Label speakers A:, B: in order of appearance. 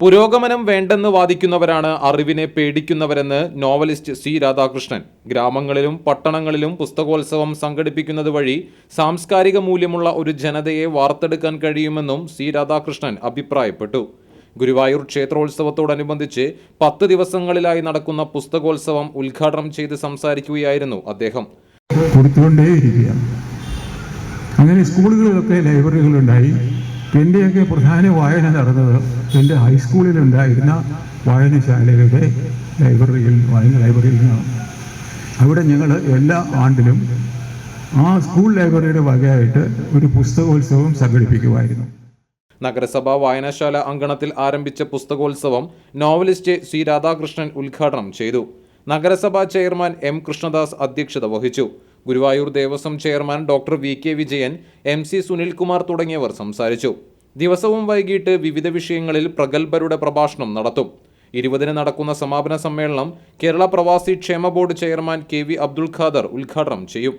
A: പുരോഗമനം വേണ്ടെന്ന് വാദിക്കുന്നവരാണ് അറിവിനെ പേടിക്കുന്നവരെന്ന് നോവലിസ്റ്റ് സി രാധാകൃഷ്ണൻ. ഗ്രാമങ്ങളിലും പട്ടണങ്ങളിലും പുസ്തകോത്സവം സംഘടിപ്പിക്കുന്നത് വഴി സാംസ്കാരിക മൂല്യമുള്ള ഒരു ജനതയെ വാർത്തെടുക്കാൻ കഴിയുമെന്നും സി രാധാകൃഷ്ണൻ അഭിപ്രായപ്പെട്ടു. ഗുരുവായൂർ ക്ഷേത്രോത്സവത്തോടനുബന്ധിച്ച് പത്ത് ദിവസങ്ങളിലായി നടക്കുന്ന പുസ്തകോത്സവം ഉദ്ഘാടനം ചെയ്ത് സംസാരിക്കുകയായിരുന്നു അദ്ദേഹം.
B: അങ്ങനെ സ്കൂളുകളിലൊക്കെ ലൈബ്രറികളുണ്ടായി. എന്റെയൊക്കെ പ്രധാന വായന നടന്നത് എന്റെ ഹൈസ്കൂളിലുണ്ടായിരുന്ന വായനശാലയുടെ ലൈബ്രറിയിൽ വായന ലൈബ്രറിയിൽ നിന്നാണ്. അവിടെ ഞങ്ങൾ എല്ലാ ആണ്ടിലും ആ സ്കൂൾ ലൈബ്രറിയുടെ വകയായിട്ട് ഒരു പുസ്തകോത്സവം സംഘടിപ്പിക്കുമായിരുന്നു.
A: നഗരസഭാ വായനശാല അങ്കണത്തിൽ ആരംഭിച്ച പുസ്തകോത്സവം നോവലിസ്റ്റ് ശ്രീ രാധാകൃഷ്ണൻ ഉദ്ഘാടനം ചെയ്തു. നഗരസഭാ ചെയർമാൻ എം കൃഷ്ണദാസ് അധ്യക്ഷത വഹിച്ചു. Guruvayur Devaswom chairman doctor V K Vijayan M C Sunilkumar തുടങ്ങിയവർ സംസാരിച്ചു. ദിവസവും വൈകിട്ട് വിവിധ വിഷയങ്ങളിൽ പ്രഗത്ഭരുടെ പ്രഭാഷണം നടത്തും. ഇരുപതിന് നടക്കുന്ന സമാപന സമ്മേളനം Kerala Pravasi Kshema board chairman K V Abdul Khader ഉദ്ഘാടനം ചെയ്യും.